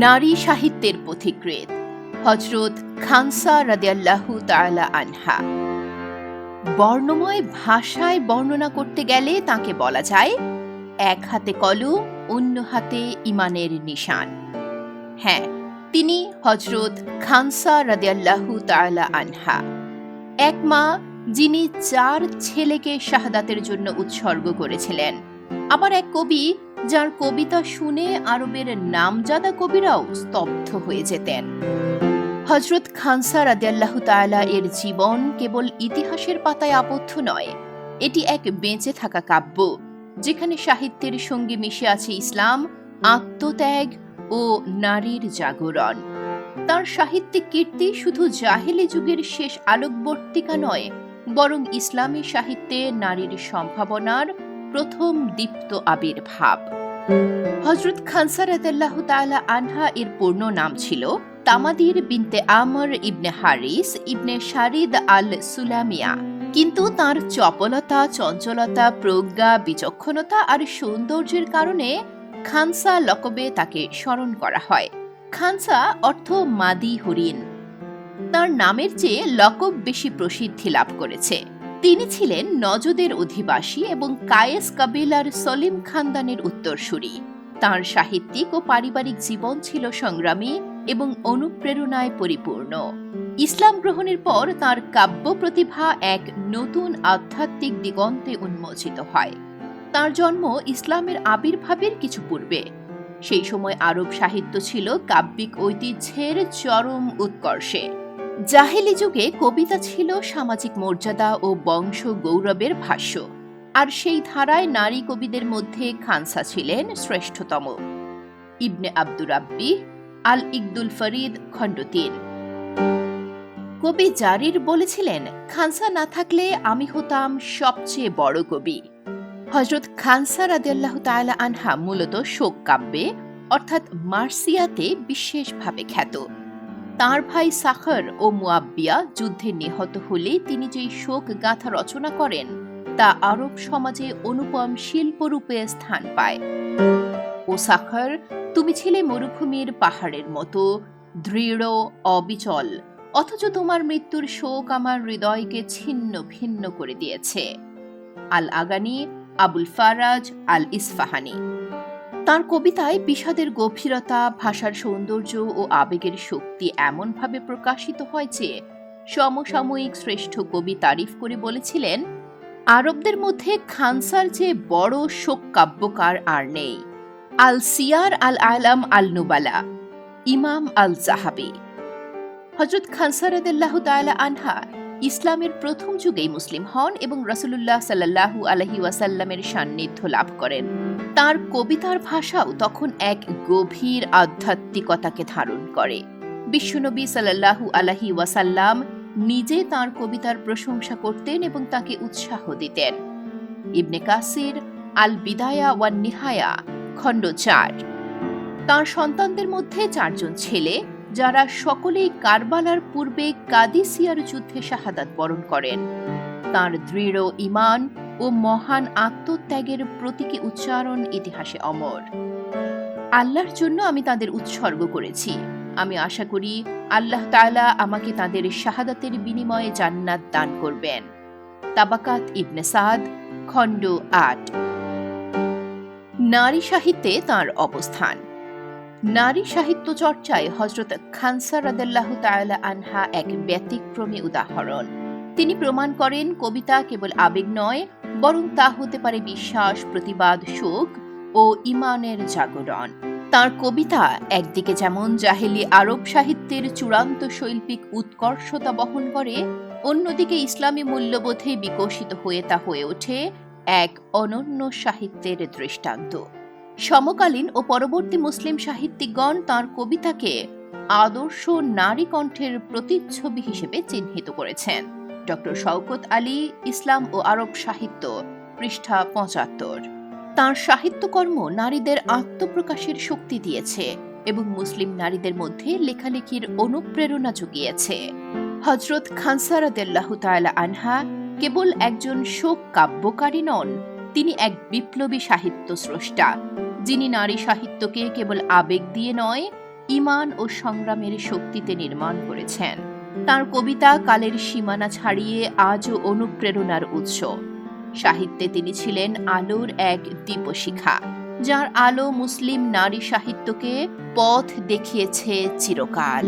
নারী সাহিত্যের পথিকৃৎ হজরত খানসা রাদিয়াল্লাহু তাআলা আনহা। বর্ণময় ভাষায় বর্ণনা করতে গেলে তাকে বলা যায় এক হাতে কলম, অন্য হাতে ইমানের নিশান। হ্যাঁ তিনি হজরত খানসা রাদিয়াল্লাহু তাআলা আনহা। এক মা যিনি চার ছেলেকে শাহাদাতের জন্য উৎসর্গ করেছিলেন। আবার এক কবি, যার কবিতা শুনে আরবের নামজাদা কবিরাও স্তব্ধ হয়ে যেতেন। হজরত খানসা রাদিয়াল্লাহু তাআলা এর জীবন কেবল ইতিহাসের পাতায় আবদ্ধ নয়, এটি এক বেঁচে থাকা কাব্য, যেখানে সাহিত্যের সঙ্গে মিশে আছে ইসলাম, আত্মত্যাগ ও নারীর জাগরণ। তার সাহিত্যিক কীর্তি শুধু জাহেলি যুগের শেষ আলোকবর্তিকা নয়, বরং ইসলামী সাহিত্যে নারীর সম্ভাবনার প্রথম দীপ্ত আবির্ভাব। হজরত খানসা রাদিয়াল্লাহু তাআলা আনহা এর পূর্ণ নাম ছিল তামাদির বিনতে আমর ইবনে হারিস ইবনে শারিদ আল সুলামিয়া কিন্তু তার চপলতা, চঞ্চলতা, প্রজ্ঞা, বিচক্ষণতা আর সৌন্দর্যের কারণে খানসা লকবে তাকে স্মরণ করা হয়। খানসা অর্থ মাদি হরিণ। তার নামের চেয়ে লকব বেশি প্রসিদ্ধি লাভ করেছে। তিনি ছিলেন নজদের অধিবাসী এবং কায়েস কাবিলার সলিম খানদানের উত্তরসূরি। তার সাহিত্যিক ও পারিবারিক জীবন ছিল সংগ্রামী এবং অনুপ্রেরণায় পরিপূর্ণ। ইসলাম গ্রহণের পর তার কাব্য প্রতিভা এক নতুন আধ্যাত্মিক দিগন্তে উন্মোচিত হয়। তার জন্ম ইসলামের আবির্ভাবের কিছু পূর্বে। সেই সময় আরব সাহিত্য ছিল কাব্যিক ঐতিহ্যের চরম উৎকর্ষে। জাহেলি যুগে কবিতা ছিল সামাজিক মর্যাদা ও বংশ গৌরবের ভাষ্য। আর সেই ধারায় নারী কবিদের মধ্যে খানসা ছিলেন শ্রেষ্ঠতম। ইবনে আব্দুর রাব্বি, আল ইকদুল ফরিদ খণ্ড তিন কবি জারির বলেছিলেন, খানসা না থাকলে আমি হতাম সবচেয়ে বড় কবি। হজরত খানসা রাদিয়াল্লাহু তাআলা আনহা মূলত শোক কাব্যে, অর্থাৎ মার্সিয়াতে বিশেষভাবে খ্যাত। তার ভাই সাখর ও মুয়াব্বিয়া যুদ্ধে নিহত হলে তিনি যেই শোক গাথা রচনা করেন, তা আরব সমাজে অনুপম শিল্পরূপে স্থান পায়। ও সাখর, তুমি ছিলে মরুভূমির পাহাড়ের মতো, দৃঢ়, অবিচল, অথচ তোমার মৃত্যুর শোক আমার হৃদয়কে ছিন্ন ভিন্ন করে দিয়েছে। আল আগানি আবুল ফারাজ আল ইসফাহানি তার কবিতায় বিষাদের গভীরতা, ভাষার সৌন্দর্য ও আবেগের শক্তি এমনভাবে প্রকাশিত হয় যে সমসাময়িক শ্রেষ্ঠ কবি তারিফ করে বলেছিলেন, আরবদের মধ্যে খানসার যে বড় শোক কাব্যকার আর নেই। আল সিয়ার আল আলাম আল নুবালা, ইমাম আল জাহাবি। হজরত তাআলা আনহা ইসলামের প্রথম যুগেই মুসলিম হন এবং রসুল্লাহ সাল্লাহু আলহি ওয়াসাল্লামের সান্নিধ্য লাভ করেন। তার কবিতার ভাষাও তখন এক গভীর আধ্যাত্মিকতাকে ধারণ করে। বিশ্বনবী সাল্লাহু আলহি ওয়াসাল্লাম নিজে তার কবিতার প্রশংসা করতেন এবং তাকে উৎসাহ দিতেন। ইবনে কাসির আল বিদায়া ওয়ান নিহায়া খণ্ড চার। তার সন্তানদের মধ্যে চারজন ছেলে যারা সকলেই কারবালার পূর্বে কাদিসিয়ার যুদ্ধে শাহাদাত বরণ করেন। তার দৃঢ় ইমান ও মহান আত্মত্যাগের প্রতীকী উচ্চারণ ইতিহাসে অমর। আল্লাহর জন্য আমি তাদের উৎসর্গ করেছি। আমি আশা করি আল্লাহ তালা আমাকে তাদের শাহাদাতের বিনিময়ে জান্নাত দান করবেন। তাবাকাত ইবনে সাদ, খণ্ড আট। নারী সাহিত্যে তার অবস্থান। নারী সাহিত্য চর্চায় হজরত খানসা রাদাল্লাহ তাআলা আনহা এক ব্যতিক্রমী উদাহরণ। তিনি প্রমাণ করেন, কবিতা কেবল আবেগ নয়, বরং তা হতে পারে বিশ্বাস, প্রতিবাদ, শোক ও ইমানের জাগরণ। তার কবিতা একদিকে যেমন জাহেলি আরব সাহিত্যের চূড়ান্ত শৈল্পিক উৎকর্ষতা বহন করে, অন্যদিকে ইসলামী মূল্যবোধে বিকশিত হয়ে তা হয়ে ওঠে এক অনন্য সাহিত্যের দৃষ্টান্ত। সমকালীন ও পরবর্তী মুসলিম সাহিত্যিকগণ তার কবিতাকে আদর্শ নারী কণ্ঠের প্রতিচ্ছবি হিসেবে চিহ্নিত করেছেন। ডক্টর শওকত আলী, ইসলাম ও আরব সাহিত্য, পৃষ্ঠা পঁচাত্তর। তাঁর সাহিত্যকর্ম নারীদের আত্মপ্রকাশের শক্তি দিয়েছে এবং মুসলিম নারীদের মধ্যে লেখালেখির অনুপ্রেরণা জুগিয়েছে। হজরত খানসারাদেল্লাহ তাআলা আনহা কেবল একজন শোক কাব্যকারী নন, তিনি এক বিপ্লবী সাহিত্য স্রষ্টা। যিনি নারী সাহিত্যকে কেবল আবেগ দিয়ে নয় ইমান ও সংগ্রামের শক্তিতে নির্মাণ করেছেন। তার কবিতা কালের সীমানা ছাড়িয়ে আজও অনুপ্রেরণার উৎস। সাহিত্যে তিনি ছিলেন আলোর এক দীপশিখা, যার আলো মুসলিম নারী সাহিত্যকে পথ দেখিয়েছে চিরকাল।